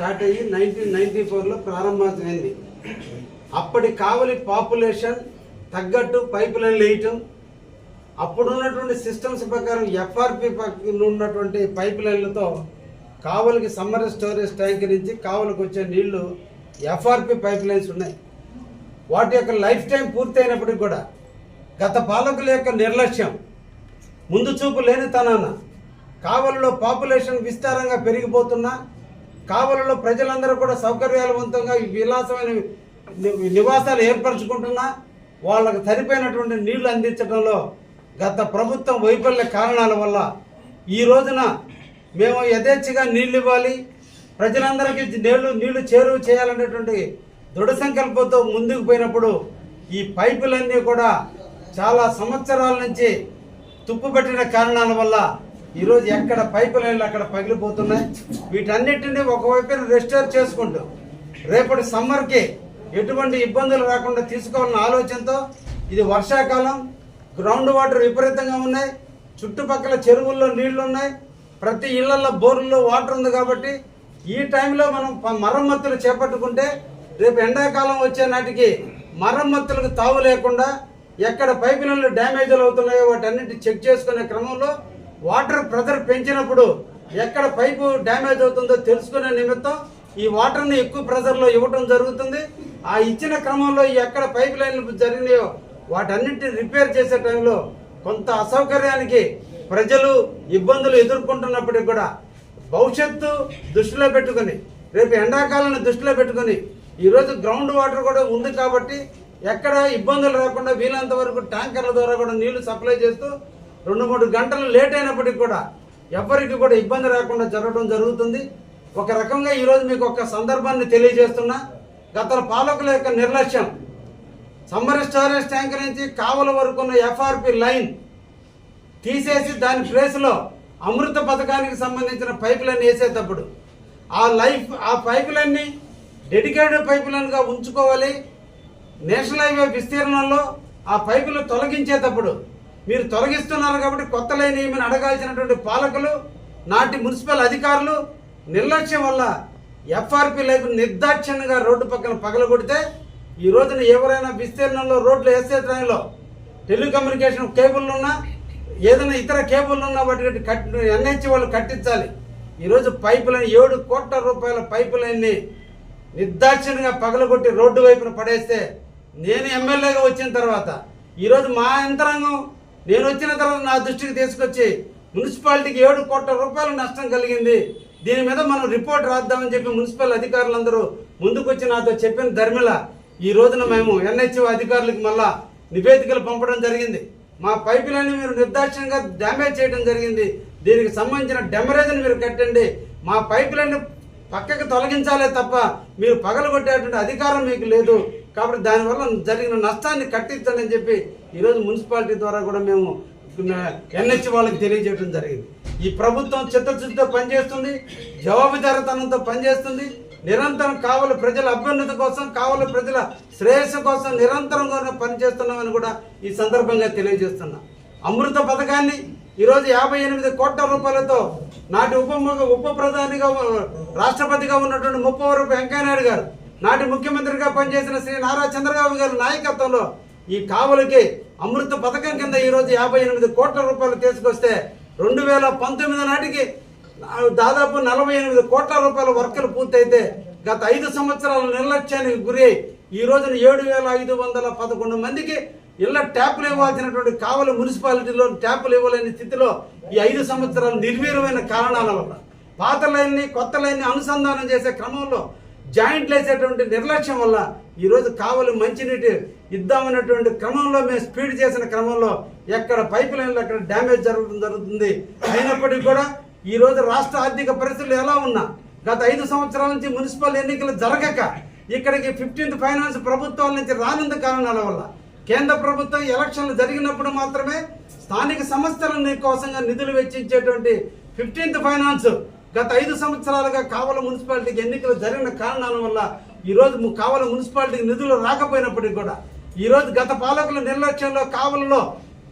Start అయ్యి nineteen ninety ఫోర్లో ప్రారంభమైంది. అప్పటి కావలి పాపులేషన్ తగ్గట్టు పైప్ లైన్లు వేయటం అప్పుడున్నటువంటి సిస్టమ్స్ ప్రకారం ఎఫ్ఆర్పి పక్కన ఉన్నటువంటి పైప్ లైన్లతో కావలికి సమ్మర్ స్టోరేజ్ ట్యాంక్ నుంచి కావలికి వచ్చే నీళ్ళు ఎఫ్ఆర్పి పైప్ లైన్స్ ఉన్నాయి. వాటి యొక్క లైఫ్ టైం పూర్తయినప్పటికి కూడా గత పాలకుల యొక్క నిర్లక్ష్యం ముందు చూపు లేనితనాన కావలిలో పాపులేషన్ విస్తారంగా పెరిగిపోతున్నా కావలిలో ప్రజలందరూ కూడా సౌకర్యాలవంతంగా విలాసమైన నివాసాలు ఏర్పరచుకుంటున్నా వాళ్ళకు సరిపోయినటువంటి నీళ్ళు అందించడంలో గత ప్రభుత్వం వైఫల్య కారణాల వల్ల ఈ రోజున మేము యథేచ్ఛగా నీళ్ళు ఇవ్వాలి. ప్రజలందరికీ నీళ్ళు నీళ్ళు చేరువ చేయాలనేటువంటి దృఢ సంకల్పంతో ముందుకు పోయినప్పుడు ఈ పైపులన్నీ కూడా చాలా సంవత్సరాల నుంచి తుప్పు పెట్టిన కారణాల వల్ల ఈరోజు ఎక్కడ పైపు లైన్లు అక్కడ పగిలిపోతున్నాయి వీటన్నిటిని ఒకవైపు రెస్టోర్ చేసుకుంటూ రేపటి సమ్మర్కి ఎటువంటి ఇబ్బందులు రాకుండా తీసుకోవాలన్న ఆలోచనతో ఇది వర్షాకాలం గ్రౌండ్ వాటర్ విపరీతంగా ఉన్నాయి చుట్టుపక్కల చెరువుల్లో నీళ్ళు ఉన్నాయి ప్రతి ఇళ్ళలో బోర్లలో వాటర్ ఉంది కాబట్టి ఈ టైంలో మనం మరమ్మతులు చేపట్టుకుంటే రేపు ఎండాకాలం వచ్చే నాటికి మరమ్మతులకు తావు లేకుండా ఎక్కడ పైపు లైన్లు డ్యామేజ్లు అవుతున్నాయో వాటన్నిటి చెక్ చేసుకునే క్రమంలో వాటర్ ప్రెజర్ పెంచినప్పుడు ఎక్కడ పైపు డ్యామేజ్ అవుతుందో తెలుసుకునే నిమిత్తం ఈ వాటర్ని ఎక్కువ ప్రెజర్లో ఇవ్వటం జరుగుతుంది. ఆ ఇచ్చిన క్రమంలో ఎక్కడ పైప్ లైన్లు జరిగినాయో వాటన్నిటిని రిపేర్ చేసే టైంలో కొంత అసౌకర్యానికి ప్రజలు ఇబ్బందులు ఎదుర్కొంటున్నప్పటికీ కూడా భవిష్యత్తు దృష్టిలో పెట్టుకొని రేపు ఎండాకాలాన్ని దృష్టిలో పెట్టుకొని ఈరోజు గ్రౌండ్ వాటర్ కూడా ఉంది కాబట్టి ఎక్కడ ఇబ్బందులు రాకుండా వీలంత వరకు ట్యాంకర్ల ద్వారా కూడా నీళ్ళు సప్లై చేస్తూ రెండు మూడు గంటలు లేట్ అయినప్పటికీ కూడా ఎవరికి కూడా ఇబ్బంది రాకుండా జరగడం జరుగుతుంది. ఒక రకంగా ఈరోజు మీకు ఒక సందర్భాన్ని తెలియజేస్తున్నా. గత పాలకుల యొక్క నిర్లక్ష్యం సమ్మర్ స్టోరేజ్ ట్యాంక్ నుంచి కావల వరకు ఉన్న ఎఫ్ఆర్పి లైన్ తీసేసి దాని ప్లేస్లో అమృత పథకానికి సంబంధించిన పైప్ లైన్ వేసేటప్పుడు ఆ లైఫ్ ఆ పైప్ లైన్ని డెడికేటెడ్ పైప్ లైన్గా ఉంచుకోవాలి. నేషనల్ హైవే విస్తీర్ణంలో ఆ పైపులు తొలగించేటప్పుడు మీరు తొలగిస్తున్నారు కాబట్టి కొత్త లైన్ ఏమని అడగాల్సినటువంటి పాలకులు నాటి మున్సిపల్ అధికారులు నిర్లక్ష్యం వల్ల ఎఫ్ఆర్పి లైఫ్ నిర్దాక్షిణ్యంగా రోడ్డు పక్కన పగలగొడితే ఈ రోజున ఎవరైనా విస్తీర్ణంలో రోడ్లు వేసే టైంలో టెలికమ్యూనికేషన్ కేబుల్ ఉన్నా ఏదైనా ఇతర కేబుల్ ఉన్నా వాటి కట్ ఎన్హెచ్ వాళ్ళు కట్టించాలి. ఈరోజు పైపు లైన్ ఏడు కోట్ల రూపాయల పైపు లైన్ని నిర్దాక్షిణ్యంగా పగలగొట్టి రోడ్డు వైపున పడేస్తే నేను ఎమ్మెల్యేగా వచ్చిన తర్వాత ఈరోజు మా యంత్రాంగం నేను వచ్చిన తర్వాత నా దృష్టికి తీసుకొచ్చి మున్సిపాలిటీకి ఏడు కోట్ల రూపాయలు నష్టం కలిగింది. దీని మీద మనం రిపోర్ట్ రాద్దామని చెప్పి మున్సిపల్ అధికారులందరూ ముందుకొచ్చి నాతో చెప్పిన ధర్మిల ఈ రోజున మేము ఎన్హెచ్ఓ అధికారులకు మళ్ళా నివేదికలు పంపడం జరిగింది. మా పైపులన్నీ మీరు నిర్దాక్ష్యంగా డ్యామేజ్ చేయడం జరిగింది. దీనికి సంబంధించిన డెమరేజ్ని మీరు కట్టండి. మా పైపులన్నీ పక్కకు తొలగించాలే తప్ప మీరు పగలగొట్టేటువంటి అధికారం మీకు లేదు. కాబట్టి దానివల్ల జరిగిన నష్టాన్ని కట్టించండి అని చెప్పి ఈరోజు మున్సిపాలిటీ ద్వారా కూడా మేము ఎన్హెచ్ వాళ్ళకి తెలియజేయడం జరిగింది. ఈ ప్రభుత్వం చిత్తశుద్ధితో పనిచేస్తుంది జవాబుదారితనంతో పనిచేస్తుంది నిరంతరం కావలి ప్రజల అభ్యున్నతి కోసం కావలి ప్రజల శ్రేయస్సు కోసం నిరంతరంగా పనిచేస్తున్నామని కూడా ఈ సందర్భంగా తెలియజేస్తున్నా. అమృత పథకాన్ని ఈరోజు యాభై ఎనిమిది కోట్ల రూపాయలతో నాటి ఉప ఉప ప్రధానిగా రాష్ట్రపతిగా ఉన్నటువంటి ముప్పవరపు వెంకయ్యనాయుడు గారు నాటి ముఖ్యమంత్రిగా పనిచేసిన శ్రీ నారా చంద్రబాబు గారి నాయకత్వంలో ఈ కావులకి అమృత పథకం కింద ఈరోజు యాభై ఎనిమిది కోట్ల రూపాయలు తీసుకొస్తే రెండు వేల పంతొమ్మిది నాటికి దాదాపు నలభై ఎనిమిది కోట్ల రూపాయల వర్కులు పూర్తయితే గత ఐదు సంవత్సరాల నిర్లక్ష్యానికి గురి ఈ రోజున ఏడు వేల ఐదు వందల పదకొండు మందికి ఇళ్ళ ట్యాపులు ఇవ్వాల్సినటువంటి కావలి మున్సిపాలిటీలో ట్యాపులు ఇవ్వలేని స్థితిలో ఈ ఐదు సంవత్సరాలు నిర్వీర్యమైన కారణాల వల్ల. పాత లైన్ని కొత్త లైన్ని అనుసంధానం చేసే క్రమంలో జాయింట్లు వేసేటువంటి నిర్లక్ష్యం వల్ల ఈరోజు కావలి మంచినీటి ఇద్దామన్నటువంటి క్రమంలో మేము స్పీడ్ చేసిన క్రమంలో ఎక్కడ పైప్ లైన్లు అక్కడ డ్యామేజ్ జరగడం జరుగుతుంది అయినప్పటికీ కూడా ఈరోజు రాష్ట్ర ఆర్థిక పరిస్థితులు ఎలా ఉన్నా గత ఐదు సంవత్సరాల నుంచి మున్సిపల్ ఎన్నికలు జరగక ఇక్కడికి ఫిఫ్టీన్త్ ఫైనాన్స్ ప్రభుత్వాల నుంచి రానందు కారణాల వల్ల కేంద్ర ప్రభుత్వం ఎలక్షన్లు జరిగినప్పుడు మాత్రమే స్థానిక సంస్థల కోసంగా నిధులు వెచ్చించేటువంటి ఫిఫ్టీన్త్ ఫైనాన్స్ గత ఐదు సంవత్సరాలుగా కావల మున్సిపాలిటీకి ఎన్నికలు జరిగిన కారణాల వల్ల ఈరోజు కావల మున్సిపాలిటీకి నిధులు రాకపోయినప్పటికీ కూడా ఈ రోజు గత పాలకుల నిర్లక్ష్యంలో కావలలో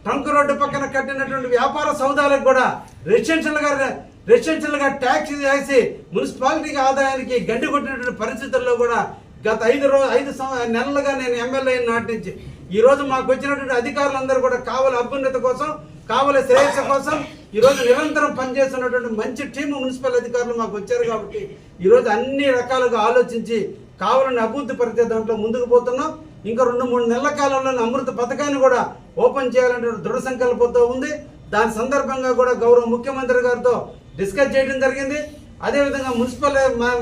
ట్రంక్ రోడ్డు పక్కన కట్టినటువంటి వ్యాపార సౌదాలకు కూడా రెసిడెన్షియల్ రెసిడెన్షియల్గా రెసిడెన్షియల్ ట్యాక్స్ వేసి మున్సిపాలిటీకి ఆదాయానికి గడ్డి కొట్టినటువంటి పరిస్థితుల్లో కూడా గత ఐదు రోజు ఐదు నెలలుగా నేను ఎమ్మెల్యే నాటించి నాటి నుంచి మాకు వచ్చినటువంటి అధికారులందరూ కూడా కావలి అభ్యున్నత కోసం కావలి శ్రేయస్సు కోసం ఈరోజు నిరంతరం పనిచేస్తున్నటువంటి మంచి టీం మున్సిపల్ అధికారులు మాకు వచ్చారు కాబట్టి ఈ రోజు అన్ని రకాలుగా ఆలోచించి కావాలని అభివృద్ధి పరిచే దాంట్లో ముందుకు పోతున్నాం. ఇంకా రెండు మూడు నెలల కాలంలో అమృత పథకాన్ని కూడా ఓపెన్ చేయాలనే దృఢ సంకల్పంతో ఉంది. దాని సందర్భంగా కూడా గౌరవ ముఖ్యమంత్రి గారితో డిస్కస్ చేయడం జరిగింది. అదేవిధంగా మున్సిపల్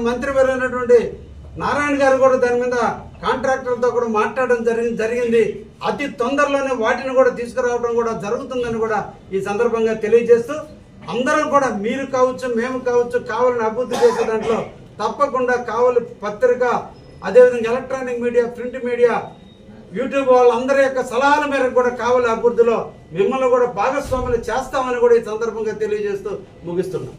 మంత్రి అయినటువంటి నారాయణ గారు కూడా దాని మీద కాంట్రాక్టర్లతో కూడా మాట్లాడడం జరిగింది జరిగింది. అతి తొందరలోనే వాటిని కూడా తీసుకురావడం కూడా జరుగుతుందని కూడా ఈ సందర్భంగా తెలియజేస్తూ అందరూ కూడా మీరు కావచ్చు మేము కావచ్చు కావాలని అభివృద్ధి చేసే దాంట్లో తప్పకుండా కావలి పత్రిక అదేవిధంగా electronic media print media YouTube వాళ్ళందరి యొక్క సలహాల మేరకు కూడా కావలి అభివృద్ధిలో మిమ్మల్ని కూడా భాగస్వాములు చేస్తామని కూడా ఈ సందర్భంగా తెలియజేస్తూ ముగిస్తున్నాం.